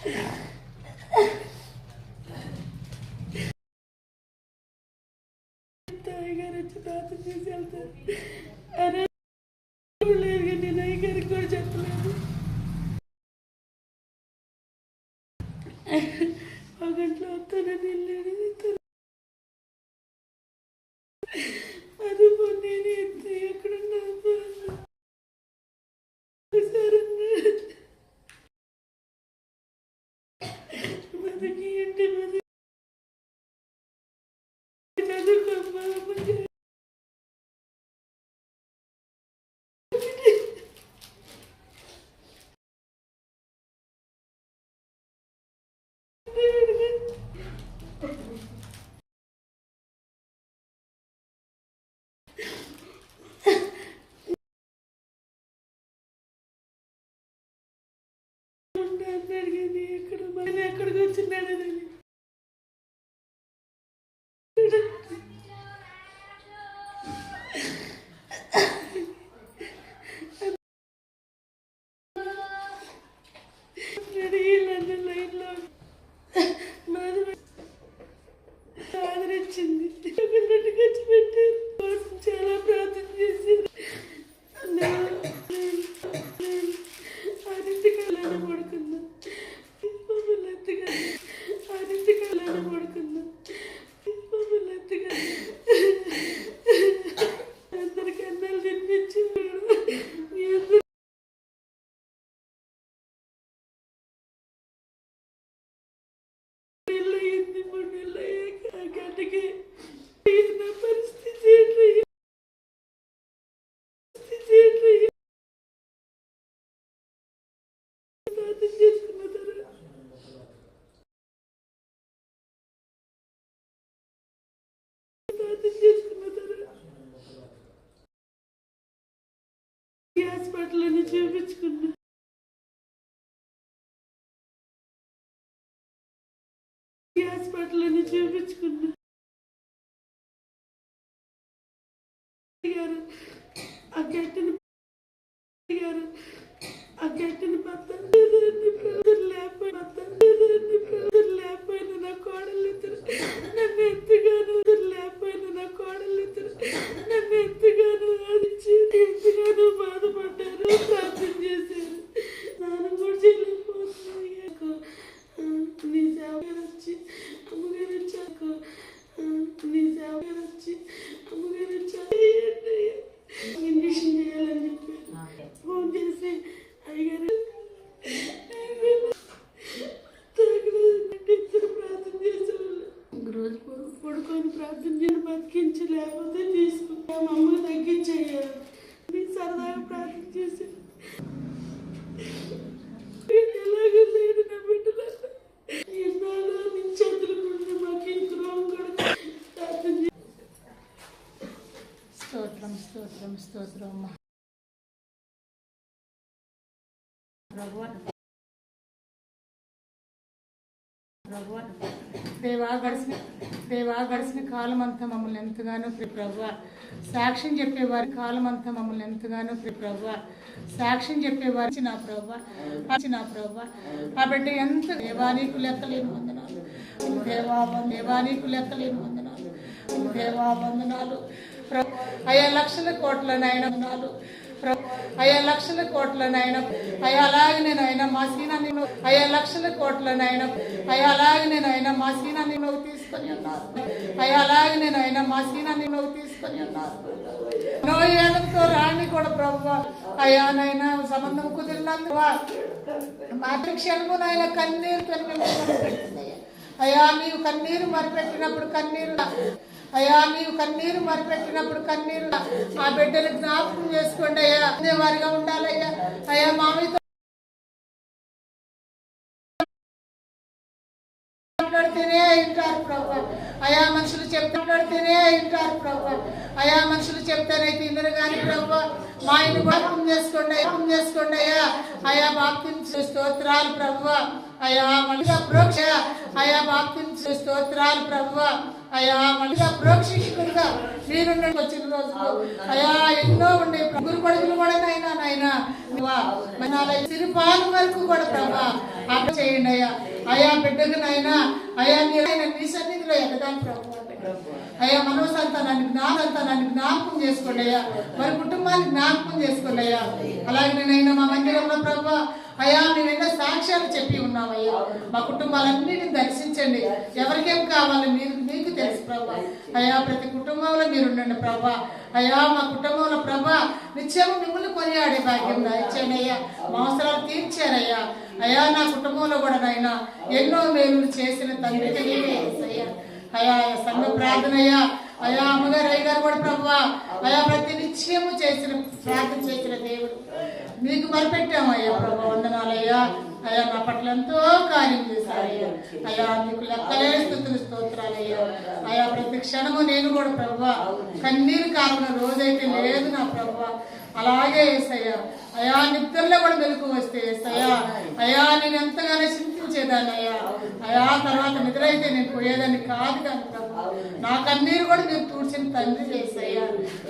ఒక గంటలో వస్తానని వెళ్ళాడు. no, no, no. ఈ చూపించుకున్నా. గారు ఆ గట్టిని గారు ఆ గట్టిని పత్తారు లేకపోయినా లేకపోయినా నా కోడలు ఇద్దరు నన్ను ఎంతగానో లేకపోయినా నా కోడలు ఇద్దరు నన్ను ఎంతగానో ఎంతగానో బాధపడ్డారు ప్రార్థన చేశారు స్నానం కూడా చేయలేకపోతున్నాను నాకు ఆ, నీ సేవగారు వచ్చి అమ్మగారు వచ్చాక నీ సేవగారు వచ్చి అమ్మగారు వచ్చాక ఇంజక్షన్ చేయాలని చెప్పారు ఫోన్ చేసి అయ్యగారు ఇద్దరు ప్రార్థన చేసేవాళ్ళు రోజు పడు- పడుకొని ప్రార్థన చేసి బతికించి లేకపోతే తీసుకుంటా. మా అమ్మకి తగ్గించేయాలి. మీ సరదాగా ప్రార్థన చేసి ఎలాగో లేడు నా బిడ్డలను ఎన్నాళ్ళో నీ చేతులకుంటే మాకు ఇంత రోగం కూడా ప్రార్థన చేసి స్తోత్రం స్తోత్రం స్తోత్రం అమ్మా. ప్రభు దేవా గడిచిన దేవా గడిచిన కాలం అంతా మమ్మల్ని ఎంతగానో ప్రి ప్రభు సాక్ష్యం చెప్పేవారి కాలం అంతా మమ్మల్ని ఎంతగానో ప్రి ప్రభువ సాక్ష్యం చెప్పేవారి నా ప్రభువ నా ప్రభు ఆ బిడ్డ ఎంత దేవానీకు లెక్కలేని వందనాలు. దేవా దేవానీకు లెక్కలేని వందనాలు. దేవా వందనాలు. అయ్యా లక్షల కోట్ల నాయన వందనాలు. అయ్యా లక్షల కోట్ల నాయన. అయ్యా అలాగే నేను అయినా మా సీనా నేను అయ్యా లక్షల కోట్ల నాయన. అయ్యా అలాగే నేను అయినా మా సీనా నేను తీసుకొని ఉన్నారు. అయ్యా అలాగే నేను అయినా మా సీనా నేను తీసుకొని ఉన్నారు. నో ఏదంతో రాణి కూడా ప్రభు అయ్యా నాయన సంబంధం కుదిరినందు మాతృ క్షణము నాయన కన్నీరు పెట్టుకుంది అయ్యా నీవు కన్నీరు మరిపెట్టినప్పుడు కన్నీరు అయ్యా నీవు కన్నీరు మరిపెట్టినప్పుడు కన్నీరు ఆ బిడ్డలు జ్ఞాపకం చేసుకోండి అయ్యా వారిగా ఉండాలయ్యా. అయ్యా మామితో మాట్లాడితేనే వింటారు ప్రభా. అయా మనుషులు చెప్తాడితేనే వింటారు ప్రభా. అయా మనుషులు చెప్తానైతే తిందరు కానీ ప్రభా మా ఇంటి బాప్తం చేసుకోండి బాప్తం చేసుకోండి అయ్యా. అయా బాప్తిం స్తోత్రాలు ప్రభు. అయా మనుషుల ప్రోక్ష అయా బాప్తిం స్తోత్రాలు ప్రభు. అయా మంచిగా ప్రోక్షికుడుగా మీరు వచ్చిన రోజులు అయా ఎన్నో ఉండే ముగ్గురు కొడుకులు కూడా నాయనా నాయనా. మరి సిరిపాలు వరకు కూడా ప్రభా ఆప చేయండి అయ్యా. అయా బిడ్డకు నాయనా అయా మీరు ఆయన సన్నిధిలో ఎగదాను ప్రభు అయ్యా మనోసంతానాన్ని జ్ఞానంతానాన్ని జ్ఞాపకం చేసుకోండి అయ్యా మరి కుటుంబాన్ని జ్ఞాపకం చేసుకోండి అయ్యా అలాగే నేనైనా మా మందిరంలో ప్రభా అయ్యా మేమైనా సాక్ష్యాలు చెప్పి ఉన్నామయ్యా. మా కుటుంబాలన్నిటిని దర్శించండి. ఎవరికేం కావాలి మీరు మీకు తెలుసు ప్రభా. అయ్యా ప్రతి కుటుంబంలో మీరు ఉండండి ప్రభా. అయ్యా మా కుటుంబంలో ప్రభా నిత్యం మిమ్మల్ని కొనియాడే భాగ్యం ఇచ్చాను అయ్యా మా అవసరాలు తీర్చారయ్యా. అయ్యా నా కుటుంబంలో కూడా నాయన ఎన్నో మేలు చేసిన తండ్రి అయ్యా అయా సంఘ ప్రార్థన అయ్యా అయా అమ్మగారు అయ్యగారు కూడా ప్రభువా. అయా ప్రతి నిత్యము చేసిన ప్రార్థన చేసిన దేవుడు. మీకు మరిపెట్టాము అయ్యా ప్రభు వందనాలయ్యా. అయ్యా నా పట్ల ఎంతో కార్యం చేశారయ్యా అయ్యా మీకు లెక్కలేని స్థుతులు స్తోత్రాలయ్యా అయా ప్రతి క్షణము నేను కూడా ప్రభు కన్నీరు కాలిన రోజైతే లేదు నా ప్రభు. అలాగే ఏసయ్యా. అయా నిద్రలో కూడా మెలకు వస్తే ఏసయ్యా. అయా నేను ఎంతగానో చింతించేదాన్ని అయ్యా. అయా తర్వాత నిద్ర అయితే నేను పోయేదాన్ని కాదు కానీ ప్రభు. నా కన్నీరు కూడా మీరు తూడ్చిన తండ్రి చేసయ్యా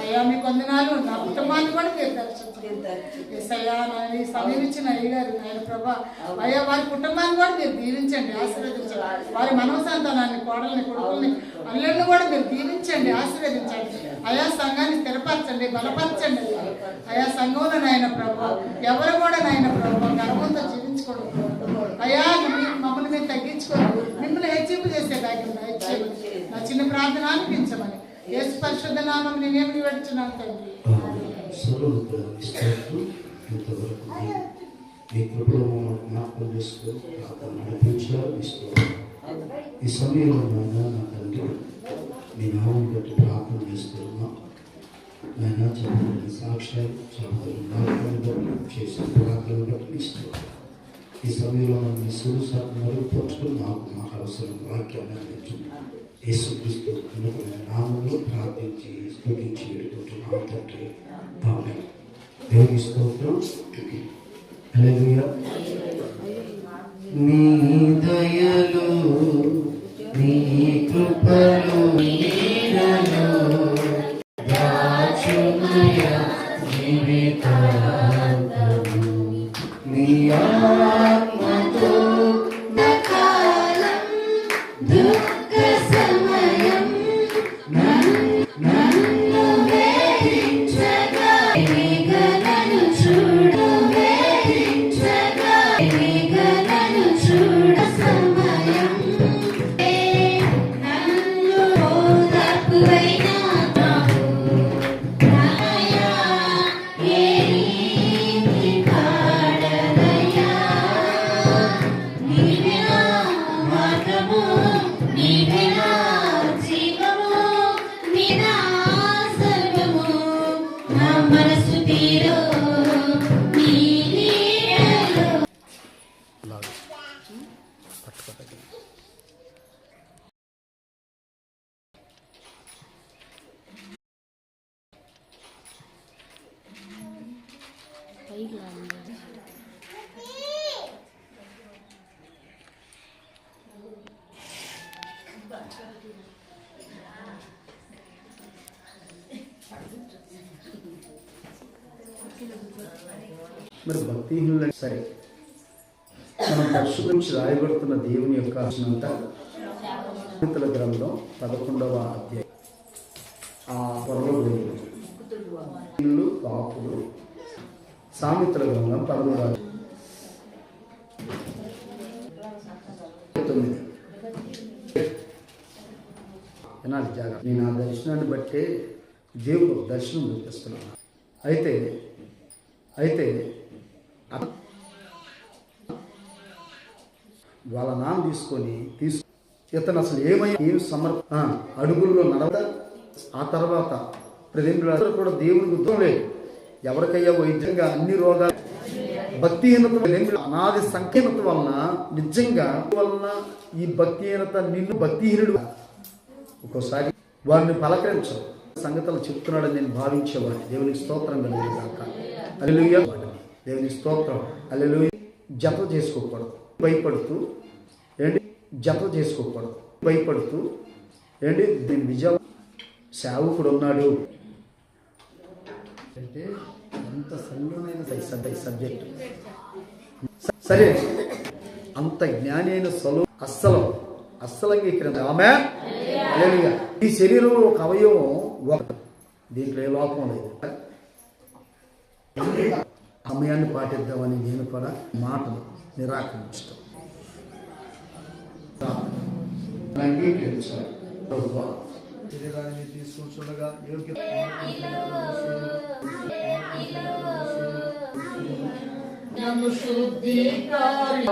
అయ్యా మీ కొందనాలు నా కుటుంబాన్ని కూడా మీరు దర్శించండి ఏసయ్యా నా ఈ సమయం ఇచ్చిన అయ్యగారు నాయన ప్రభా. అయ్యా వారి కుటుంబాన్ని కూడా మీరు దీవించండి ఆశీర్వదించండి. వారి మనవసంతానాన్ని కోడల్ని కొడుకుల్ని అల్లుడిని కూడా మీరు దీవించండి ఆశీర్వదించండి. అయా సంఘాన్ని స్థిరపరచండి బలపరచండి. అయా సంఘంలో నాయన ప్రభు ఎవరు కూడా నాయన ప్రభు గర్వంతో జీవించుకోవడం అయ్యా మీ- మమ్మల్ని మేము తగ్గించుకోండి మిమ్మల్ని హెచ్చింపు చేసే భాగ్యం దయచేయండి. నా చిన్న ప్రార్థన అనిపించమని యేసు పరిశుద్ధ నామం నేనేమి పెడుతున్నాను తండ్రి? మీ- కృపలో మమ్మల్ని జ్ఞాపకం నడిపించారు ఈ సమయంలో నాయన నా తండ్రి మీ నామం బట్టి ప్రార్థన చేస్తున్నాం. నాయన సాక్ష్యాలు బట్టి చేసిన ప్రార్థన బట్టి ఈ సమయంలో మీ మీ సురుసాన్ని మరుగుపరుచుకుని మాకు మాకు అవసరం వాక్యాన్ని అందించండి. యేసుక్రీస్తు అనుకున్న నామంలో ప్రార్థించి స్థుతించి వేడుకుంటున్నాం తండ్రి. ఆమేన్. దేవుని స్తోత్రం. హల్లెలూయా. నీ దయలు నీ కృపలు నీరలు దాచుమయ జీవితాంతము. నీ Peter. మరి భక్తిహీనులు సరే. మనం పక్షు నుంచి రాయబడుతున్న దేవుని యొక్క అంతా గ్రంథం పదకొండవ అధ్యాయం. ఆ పొరలు ఇల్లు పాపులు సామెతల గ్రంథం పదమూడవ తొమ్మిది వినాలి జాగ్రత్త. నేను ఆ దర్శనాన్ని బట్టే దేవుడు దర్శనం చూపిస్తున్నాను అయితే అయితే వాళ్ళ నాన్న తీసుకొని తీసు ఇతను అసలు ఏమై ఏం సమర్ అడుగుల్లో నడవ ఆ తర్వాత ప్రజలు కూడా దేవుని ఉద్యోగం లేదు. ఎవరికయ్యా వైద్యంగా అన్ని రోగాలు భక్తిహీనత అనాది సంకీర్ణత వలన నిజంగా వలన ఈ భక్తిహీనత నిన్ను భక్తిహీనుడు ఒక్కోసారి వారిని పలకరించు సంగతులు చెప్తున్నాడని నేను భావించేవాడిని. దేవునికి స్తోత్రం కలిగేదాకా అది దేవుని స్తోత్రం. అల్లెలు జత చేసుకోకూడదు. భయపడుతూ ఏంటి? జత చేసుకోకూడదు. భయపడుతూ ఏంటి? దీని విజయం సేవకుడు ఉన్నాడు. అంటే ఎంత సన్నునైన సబ్జెక్ట్. సరే అంత జ్ఞానైన సలు అస్సలు అస్సలు అంగీకరించ ఆమె ఈ శరీరంలో ఒక అవయవం ఒక దీంట్లో ఏ లోపం లేదు. సమయాన్ని పాటిద్దామని నేను కూడా మాటలు నిరాకరించడం అంగీకరించాలి ప్రభువా. శరీరాన్ని తీసుకుంటుండగా యోగ్య నన్ను శుద్ధీకరణ.